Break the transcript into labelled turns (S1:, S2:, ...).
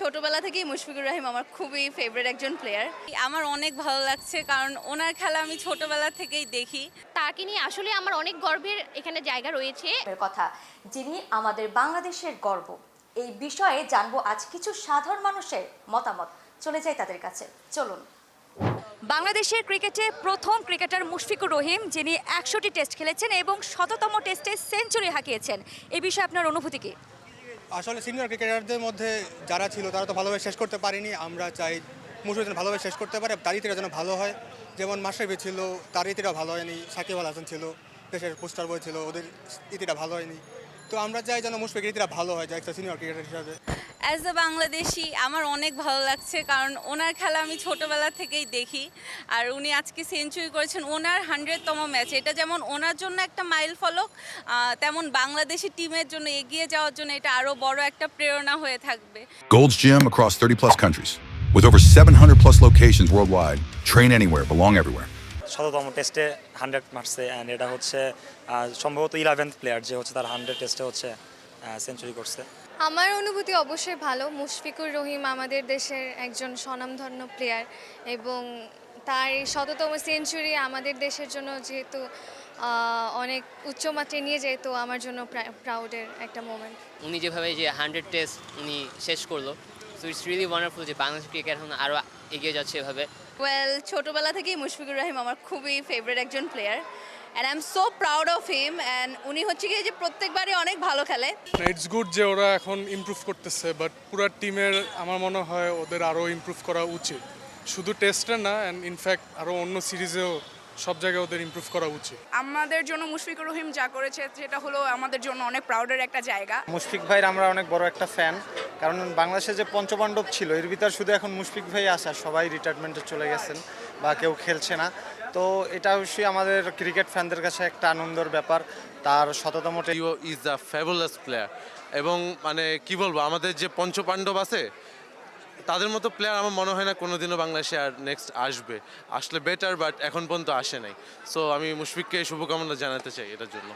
S1: ছোটবেলা থেকেই মুশফিকুর রহিম আমার খুবই ফেভারিট একজন প্লেয়ার
S2: আমার অনেক ভালো লাগছে কারণ ওনার খেলা আমি ছোটবেলা থেকেই দেখি।
S3: তাকে নিয়ে আসলে আমার অনেক গর্বের এখানে জায়গা রয়েছে।
S4: কথা যিনি আমাদের বাংলাদেশের গর্ব। এই বিষয়ে জানব আজ কিছু সাধারণ মানুষের মতামত। চলে যাই তাদের কাছে। চলুন।
S1: বাংলাদেশের ক্রিকেটে প্রথম ক্রিকেটার মুশফিকুর রহিম যিনি একশোটি টেস্ট খেলেছেন এবং শততম টেস্টে সেঞ্চুরি হাঁকিয়েছেন। এ বিষয়ে আপনার অনুভূতি কি?
S5: আসলে সিনিয়র ক্রিকেটারদের মধ্যে যারা ছিল, তারা তো ভালোভাবে শেষ করতে পারেনি। আমরা চাই মুশফিক যেন ভালোভাবে শেষ করতে পারে তারিতিরা যেন ভালো হয়। যেমন মাশরাফি ছিল, তার ইতিটা ভালো হয়নি। সাকিব আল হাসান ছিল, দেশের পোস্টার বই ছিল, ওদের ইতিটা ভালো হয়নি। তো আমরা চাই যেন মুশফিকের ইতিটা ভালো হয়, যে একটা সিনিয়র ক্রিকেটার হিসাবে।
S2: অ্যাজ এ বাংলাদেশি আমার অনেক ভালো লাগছে কারণ ওনার খেলা আমি ছোটবেলা থেকেই দেখি আর উনি আজকে সেঞ্চুরি করেছেন ওনার হান্ড্রেডতম ম্যাচ এটা যেমন ওনার জন্য একটা মাইল ফলক তেমন বাংলাদেশি টিমের জন্য এগিয়ে যাওয়ার জন্য এটা আরও বড় একটা প্রেরণা হয়ে থাকবে
S6: Gold's Gym across 30 plus countries. With over 700 plus locations worldwide, train anywhere, belong everywhere.
S7: শততম টেস্টে হান্ড্রেড মারছে অ্যান্ড এটা হচ্ছে সম্ভবত ইলেভেন্থ প্লেয়ার যে হচ্ছে তার হান্ড্রেড টেস্টে হচ্ছে সেঞ্চুরি করছে
S8: আমার অনুভূতি অবশ্যই ভালো। মুশফিকুর রহিম আমাদের দেশের একজন স্বনামধন্য প্লেয়ার এবং তার শততম সেঞ্চুরি আমাদের দেশের জন্য যেহেতু অনেক উচ্চমাত্রায় নিয়ে যায় তো আমার জন্য প্রাউডের একটা মোমেন্ট
S9: উনি যেভাবে যে হান্ড্রেড টেস্ট উনি শেষ করল সো ইটস রিয়েলি ওয়ান্ডারফুল যে বাংলাদেশ ক্রিকেট এখন আরও এগিয়ে যাচ্ছে এভাবে।
S1: ওয়েল ছোটবেলা থেকেই মুশফিকুর রহিম আমার খুবই ফেভারিট একজন player and I am so proud of him and উনি হচ্ছে কি যে প্রত্যেকবারই অনেক ভালো খেলে।
S10: ইটস গুড যে ওরা এখন ইমপ্রুভ করতেছে বাট পুরো টিমের আমার মনে হয় ওদের আরও ইমপ্রুভ করা উচিত। শুধু টেস্টে না অ্যান্ড ইনফ্যাক্ট আরও অন্য সিরিজেও সব জায়গায় ওদের ইমপ্রুভ করা উচিত।
S8: আমাদের জন্য মুশফিকুর রহিম যা করেছে সেটা হলো আমাদের জন্য অনেক প্রাউডের একটা জায়গা।
S11: মুশফিক ভাইয়ের আমরা অনেক বড় একটা ফ্যান কারণ বাংলাদেশে যে পঞ্চপাণ্ডব ছিল, এর ভিতর শুধু এখন মুশফিক ভাই আসা সবাই রিটায়ারমেন্টে চলে গেছেন বা কেউ খেলছে না। তো এটা অবশ্যই আমাদের ক্রিকেট ফ্যানদের কাছে একটা আনন্দের ব্যাপার। তার শততম
S12: ইজ দ্য ফেবুলাস প্লেয়ার এবং মানে কি বলব, আমাদের যে পঞ্চপাণ্ডব আছে, তাদের মতো প্লেয়ার আমার মনে হয় না কোনোদিনও বাংলাদেশে আর নেক্সট আসবে। আসলে বেটার বাট এখন পর্যন্ত আসে নাই। সো আমি মুশফিককে শুভকামনা জানাতে চাই এটার জন্য।